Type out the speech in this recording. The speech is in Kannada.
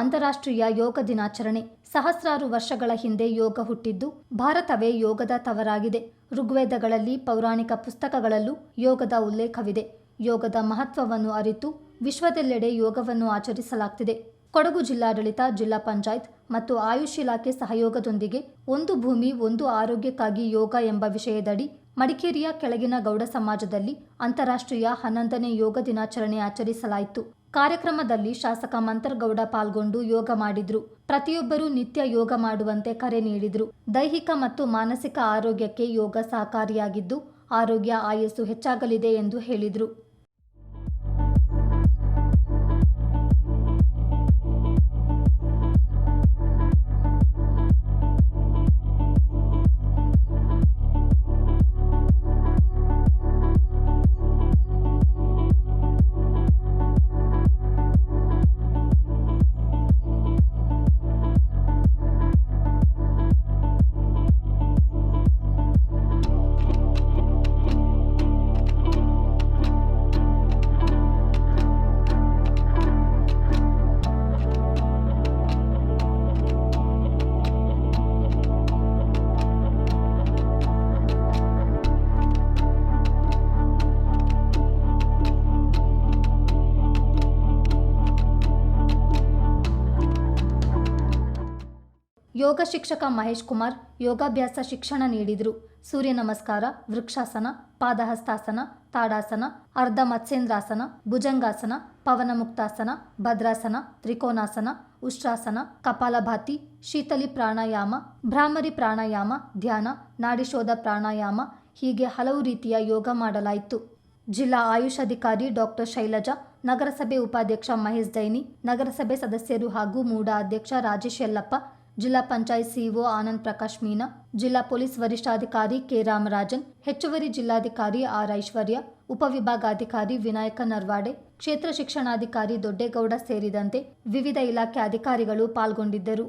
ಅಂತಾರಾಷ್ಟ್ರೀಯ ಯೋಗ ದಿನಾಚರಣೆ. ಸಹಸ್ರಾರು ವರ್ಷಗಳ ಹಿಂದೆ ಯೋಗ ಹುಟ್ಟಿದ್ದು ಭಾರತವೇ ಯೋಗದ ತವರಾಗಿದೆ. ಋಗ್ವೇದಗಳಲ್ಲಿ ಪೌರಾಣಿಕ ಪುಸ್ತಕಗಳಲ್ಲೂ ಯೋಗದ ಉಲ್ಲೇಖವಿದೆ. ಯೋಗದ ಮಹತ್ವವನ್ನು ಅರಿತು ವಿಶ್ವದೆಲ್ಲೆಡೆ ಯೋಗವನ್ನು ಆಚರಿಸಲಾಗ್ತಿದೆ. ಕೊಡಗು ಜಿಲ್ಲಾಡಳಿತ, ಜಿಲ್ಲಾ ಪಂಚಾಯತ್ ಮತ್ತು ಆಯುಷ್ ಇಲಾಖೆ ಸಹಯೋಗದೊಂದಿಗೆ ಒಂದು ಭೂಮಿ, ಒಂದು ಆರೋಗ್ಯಕ್ಕಾಗಿ ಯೋಗ ಎಂಬ ವಿಷಯದಡಿ ಮಡಿಕೇರಿಯ ಕೆಳಗಿನ ಗೌಡ ಸಮಾಜದಲ್ಲಿ ಅಂತಾರಾಷ್ಟ್ರೀಯ ಹನ್ನೊಂದನೇ ಯೋಗ ದಿನಾಚರಣೆ ಆಚರಿಸಲಾಯಿತು. ಕಾರ್ಯಕ್ರಮದಲ್ಲಿ ಶಾಸಕ ಮಂತರ್ಗೌಡ ಪಾಲ್ಗೊಂಡು ಯೋಗ ಮಾಡಿದ್ರು. ಪ್ರತಿಯೊಬ್ಬರೂ ನಿತ್ಯ ಯೋಗ ಮಾಡುವಂತೆ ಕರೆ ನೀಡಿದ್ರು. ದೈಹಿಕ ಮತ್ತು ಮಾನಸಿಕ ಆರೋಗ್ಯಕ್ಕೆ ಯೋಗ ಸಹಕಾರಿಯಾಗಿದ್ದು, ಆರೋಗ್ಯ ಆಯಸ್ಸು ಹೆಚ್ಚಾಗಲಿದೆ ಎಂದು ಹೇಳಿದರು. ಯೋಗ ಶಿಕ್ಷಕ ಮಹೇಶ್ ಕುಮಾರ್ ಯೋಗಾಭ್ಯಾಸ ಶಿಕ್ಷಣ ನೀಡಿದರು. ಸೂರ್ಯ ನಮಸ್ಕಾರ, ವೃಕ್ಷಾಸನ, ಪಾದಹಸ್ತಾಸನ, ತಾಡಾಸನ, ಅರ್ಧ ಮತ್ಸೇಂದ್ರಾಸನ ಭುಜಂಗಾಸನ ಪವನಮುಕ್ತಾಸನ ಭದ್ರಾಸನ, ತ್ರಿಕೋನಾಸನ, ಉಷ್ಟ್ರಾಸನ, ಕಪಾಲಭಾತಿ, ಶೀತಲಿ ಪ್ರಾಣಾಯಾಮ, ಭ್ರಾಮರಿ ಪ್ರಾಣಾಯಾಮ, ಧ್ಯಾನ, ನಾಡಿಶೋಧ ಪ್ರಾಣಾಯಾಮ, ಹೀಗೆ ಹಲವು ರೀತಿಯ ಯೋಗ ಮಾಡಲಾಯಿತು. ಜಿಲ್ಲಾ ಆಯುಷ್ ಅಧಿಕಾರಿ ಡಾಕ್ಟರ್ ಶೈಲಜಾ, ನಗರಸಭೆ ಉಪಾಧ್ಯಕ್ಷ ಮಹೇಶ್ ಜೈನಿ, ನಗರಸಭೆ ಸದಸ್ಯರು ಹಾಗೂ ಮೂಡ ಅಧ್ಯಕ್ಷ ರಾಜೇಶ್ ಯಲ್ಲಪ್ಪ ಜಿಲ್ಲಾ ಪಂಚಾಯತ್ ಸಿಇಒ ಆನಂದ್ ಪ್ರಕಾಶ್ ಮೀನಾ, ಜಿಲ್ಲಾ ಪೊಲೀಸ್ ವರಿಷ್ಠಾಧಿಕಾರಿ ಕೆ ರಾಮರಾಜನ್, ಹೆಚ್ಚುವರಿ ಜಿಲ್ಲಾಧಿಕಾರಿ ಆರ್ ಐಶ್ವರ್ಯ, ಉಪವಿಭಾಗಾಧಿಕಾರಿ ವಿನಾಯಕ ನರ್ವಾಡೆ, ಕ್ಷೇತ್ರ ಶಿಕ್ಷಣಾಧಿಕಾರಿ ದೊಡ್ಡೇಗೌಡ ಸೇರಿದಂತೆ ವಿವಿಧ ಇಲಾಖೆ ಅಧಿಕಾರಿಗಳು ಪಾಲ್ಗೊಂಡಿದ್ದರು.